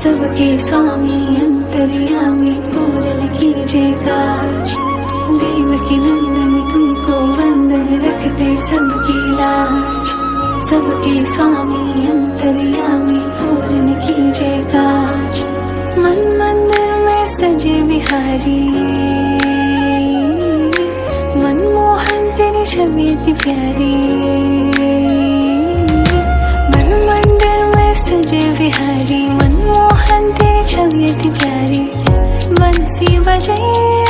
सबके स्वामी अंतर्यामी पूरन कीजिए काज। देव की नंदन तुमको वंदन रखते सबकी लाज। सबके स्वामी अंतर्यामी पूरन कीजिए काज। मन मंदिर में सजे बिहारी। मनमोहन तेरी छवि प्यारी। 谁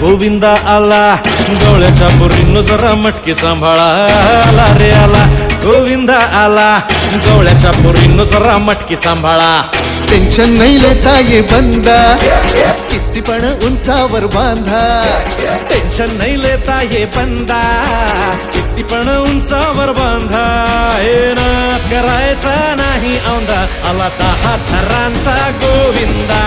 गोविंदा आला गवळ्याच्या बोरीनं जरा मटके सांभाळा आला रे आला गोविंदा आला गवळ्याच्या बोरीनं जरा मटके सांभाळा टेन्शन नाही लेता ये बंदा किती पण उंचावर बांधा टेन्शन नाही लेता ये बंदा किती पण उंचावर बांधा हे ना करायचा नाही औंधा आला दहा थरांचा गोविंदा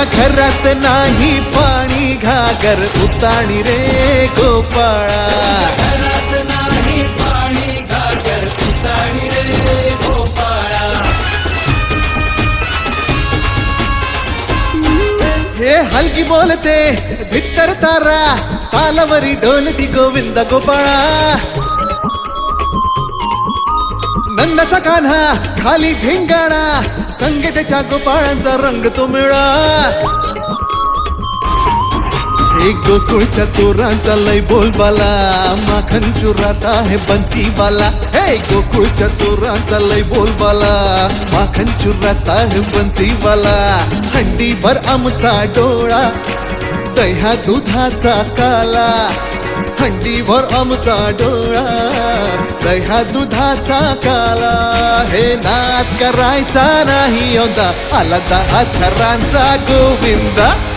हे तुझ्या घरात नाही पाणी घागर उताणी रे गोपाळा. नाही पाणी घागर उताणी रे गोपाळा हे हलकी बोलते भित्तर तारा तालावरी डोलती गोविंद गोपाळा. नंदाचा कान्हा खाली धिंगाणा संगीताच्या गोपाळांचा रंग तो मिळा. हे गोकुळच्या चोरांचा लय बोलबाला माखन चुरात आहे बन्सीवाला हे गोकुळच्या चोरांचा लय बोलबाला माखन चुरात आहे बन्सीवाला हंडीभर आमचा डोळा दह्या दुधाचा काला. मांडीवर आमचा डोळा. दह्या दुधाचा काला. हे नाद करायचा नाही होता आला दहा थरांचा गोविंदा.